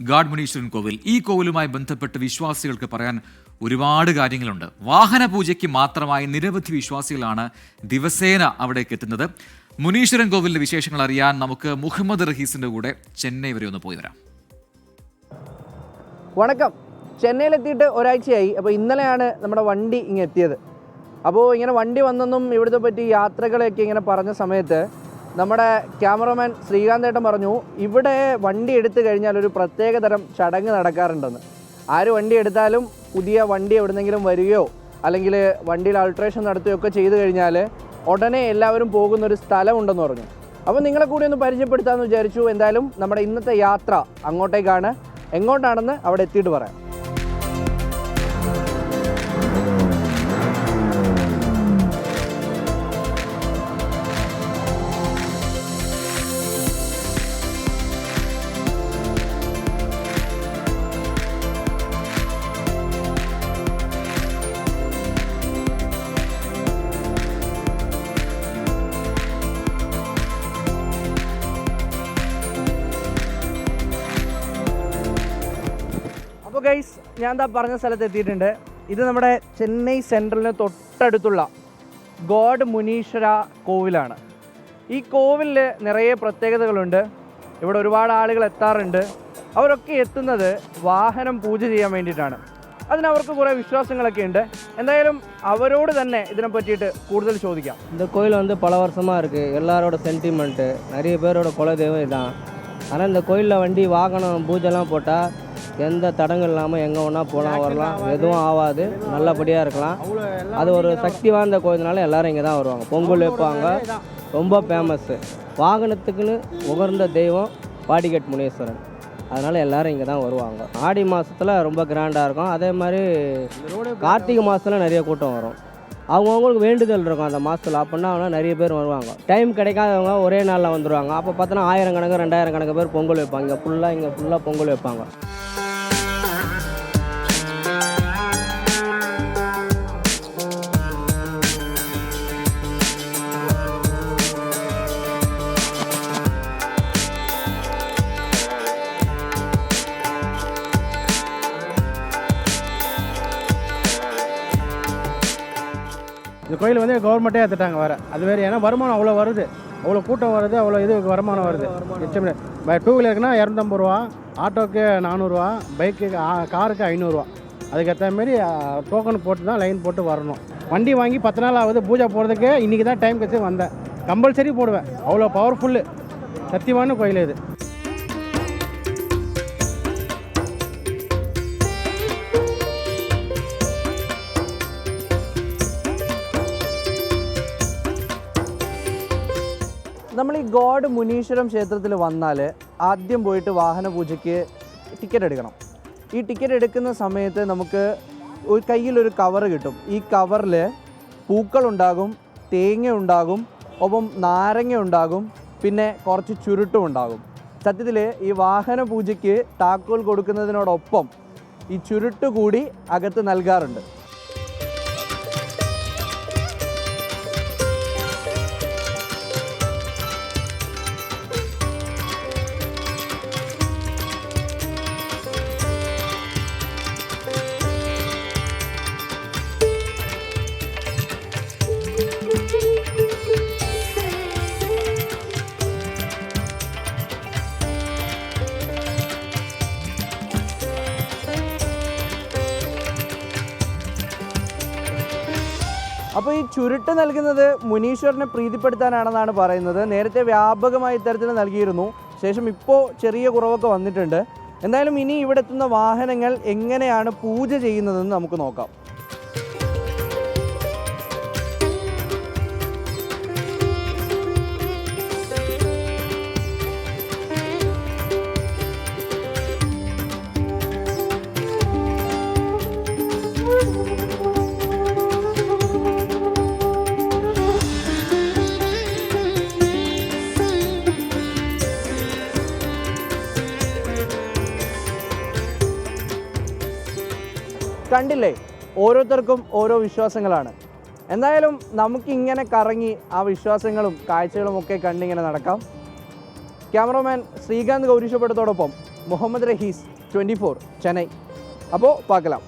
God Muneeswaran കോവിൽ. ഈ കോവിലുമായി ബന്ധപ്പെട്ട് വിശ്വാസികൾക്ക് പറയാൻ ഒരുപാട് കാര്യങ്ങളുണ്ട്. വാഹന പൂജയ്ക്ക് മാത്രമായി നിരവധി വിശ്വാസികളാണ് ദിവസേന അവിടേക്ക് എത്തുന്നത്. മുനീശ്വരൻ കോവിലിന്റെ വിശേഷങ്ങൾ അറിയാൻ നമുക്ക് മുഹമ്മദ് റഹീസിന്റെ കൂടെ ചെന്നൈ വരെ ഒന്ന് പോയി വരാം. വണക്കം. ചെന്നൈയിലെത്തിയിട്ട് ഒരാഴ്ചയായി. അപ്പോൾ ഇന്നലെയാണ് നമ്മുടെ വണ്ടി ഇങ്ങെത്തിയത് അപ്പോൾ ഇങ്ങനെ വണ്ടി വന്നെന്നും ഇവിടുത്തെ പറ്റി യാത്രകളെയൊക്കെ ഇങ്ങനെ പറഞ്ഞ സമയത്ത് നമ്മുടെ ക്യാമറമാൻ ശ്രീകാന്തേട്ടൻ പറഞ്ഞു ഇവിടെ വണ്ടി എടുത്തു കഴിഞ്ഞാൽ ഒരു പ്രത്യേക തരം ചടങ്ങ് നടക്കാറുണ്ടെന്ന്. ആര് വണ്ടി എടുത്താലും പുതിയ വണ്ടി എവിടുന്നെങ്കിലും വരികയോ അല്ലെങ്കിൽ വണ്ടിയിൽ അൾട്രേഷൻ നടത്തുകയൊക്കെ ചെയ്തു കഴിഞ്ഞാൽ ഉടനെ എല്ലാവരും പോകുന്ന ഒരു സ്ഥലമുണ്ടെന്ന് പറഞ്ഞു. അപ്പോൾ നിങ്ങളെ കൂടി ഒന്ന് പരിചയപ്പെടുത്താമെന്ന് വിചാരിച്ചു. എന്തായാലും നമ്മുടെ ഇന്നത്തെ യാത്ര അങ്ങോട്ടേക്കാണ്. എങ്ങോട്ടാണെന്ന് അവിടെ എത്തിയിട്ട് പറയാം. ഗൈസ് ഞാൻ എന്താ പറഞ്ഞ സ്ഥലത്ത് എത്തിയിട്ടുണ്ട് ഇത് നമ്മുടെ ചെന്നൈ സെൻട്രലിന് തൊട്ടടുത്തുള്ള ഗോഡ് മുനീശ്വര കോവിലാണ് ഈ കോവിലിൽ നിറയെ പ്രത്യേകതകളുണ്ട് ഇവിടെ ഒരുപാട് ആളുകൾ എത്താറുണ്ട് അവരൊക്കെ എത്തുന്നത് വാഹനം പൂജ ചെയ്യാൻ വേണ്ടിയിട്ടാണ് അതിന് അവർക്ക് കുറേ വിശ്വാസങ്ങളൊക്കെ ഉണ്ട് എന്തായാലും அவரோடு തന്നെ ഇതിനെ പറ്റിയിട്ട് കൂടുതൽ ചോദിക്കാം இந்த கோயில் வந்து பல வருஷமாக இருக்குது எல்லாரோட சென்டிமெண்ட்டு நிறைய பேரோட குலதெய்வம் இதான் ஆனால் இந்த கோயிலில் வண்டி வாகனம் பூஜைலாம் போட்டால் எந்த தடங்கள் இல்லாமல் எங்கே ஒன்றா போகலாம் வரலாம். எதுவும் ஆகாது. நல்லபடியாக இருக்கலாம். அது ஒரு சக்தி வாய்ந்த கோயில்னால எல்லாரும் இங்கே தான் வருவாங்க. பொங்கல் வைப்பாங்க. ரொம்ப ஃபேமஸ்ஸு வாகனத்துக்குன்னு உகர்ந்த தெய்வம் பாடிகட் முனீஸ்வரன். அதனால் எல்லாரும் இங்கே தான் வருவாங்க. ஆடி மாதத்தில் ரொம்ப கிராண்டாக இருக்கும். அதே மாதிரி கார்த்திகை மாதத்துல நிறைய கூட்டம் வரும். அவங்கவுங்களுக்கு வேண்டுதல் இருக்கும் அந்த மாதத்தில் அப்படின்னா அவனா நிறைய பேர் வருவாங்க. டைம் கிடைக்காதவங்க ஒரே நாளில் வந்துடுவாங்க அப்போ பார்த்தோன்னா ஆயிரம் கணக்கு ரெண்டாயிரம் கணக்கு பேர் பொங்கல் வைப்பாங்க. இங்கே ஃபுல்லாக இங்கே ஃபுல்லாக பொங்கல் வைப்பாங்க. இந்த கோயில் வந்து கவர்மெண்ட்டே எடுத்துட்டாங்க வேறு. அது வேறு ஏன்னா வருமானம் அவ்வளோ வருது. அவ்வளோ கூட்டம் வருது அவ்வளோ இது வருமானம் வருது. மிச்சம் டூ வீலருக்குனா இரநூத்தம்பது ரூபா ஆட்டோக்கு நானூறுரூவா பைக்கு காருக்கு ஐநூறுரூவா அதுக்கேற்ற மாரி டோக்கன் போட்டு தான் லைன் போட்டு வரணும். வண்டி வாங்கி பத்து நாள் ஆகுது பூஜை போகிறதுக்கு இன்றைக்கி தான் டைம் கிடச்சி வந்தேன். கம்பல்சரி போடுவேன். அவ்வளோ பவர்ஃபுல்லு சத்தியமான கோயில் இது. നമ്മൾ ഈ ഗോഡ് മുനീശ്വരം ക്ഷേത്രത്തിൽ വന്നാൽ ആദ്യം പോയിട്ട് വാഹന പൂജയ്ക്ക് ടിക്കറ്റ് എടുക്കണം. ഈ ടിക്കറ്റ് എടുക്കുന്ന സമയത്ത് നമുക്ക് ഒരു കയ്യിലൊരു കവർ കിട്ടും. ഈ കവറിൽ പൂക്കളുണ്ടാകും തേങ്ങ ഉണ്ടാകും ഒപ്പം നാരങ്ങ ഉണ്ടാകും പിന്നെ കുറച്ച് ചുരുട്ടും ഉണ്ടാകും. സത്യത്തിൽ ഈ വാഹന പൂജയ്ക്ക് താക്കോൽ കൊടുക്കുന്നതിനോടൊപ്പം ഈ ചുരുട്ട് കൂടി അകത്ത് നൽകാറുണ്ട്. അപ്പോൾ ഈ ചുരുട്ട് നൽകുന്നത് മുനീശ്വരനെ പ്രീതിപ്പെടുത്താനാണെന്നാണ് പറയുന്നത്. നേരത്തെ വ്യാപകമായി ഇത്തരത്തിൽ നൽകിയിരുന്നു. ശേഷം ഇപ്പോൾ ചെറിയ കുറവൊക്കെ വന്നിട്ടുണ്ട്. എന്തായാലും ഇനി ഇവിടെ എത്തുന്ന വാഹനങ്ങൾ എങ്ങനെയാണ് പൂജ ചെയ്യുന്നതെന്ന് നമുക്ക് നോക്കാം. കണ്ടില്ലേ? ഓരോരുത്തർക്കും ഓരോ വിശ്വാസങ്ങളാണ്. എന്തായാലും നമുക്കിങ്ങനെ കറങ്ങി ആ വിശ്വാസങ്ങളും കാഴ്ചകളും ഒക്കെ കണ്ടിങ്ങനെ നടക്കാം. ക്യാമറമാൻ ശ്രീകാന്ത് ഗൗരീഷപ്പെട്ടതോടൊപ്പം മുഹമ്മദ് റഹീസ് ട്വന്റി ഫോർ ചെന്നൈ. അപ്പോൾ പാക്കലാം.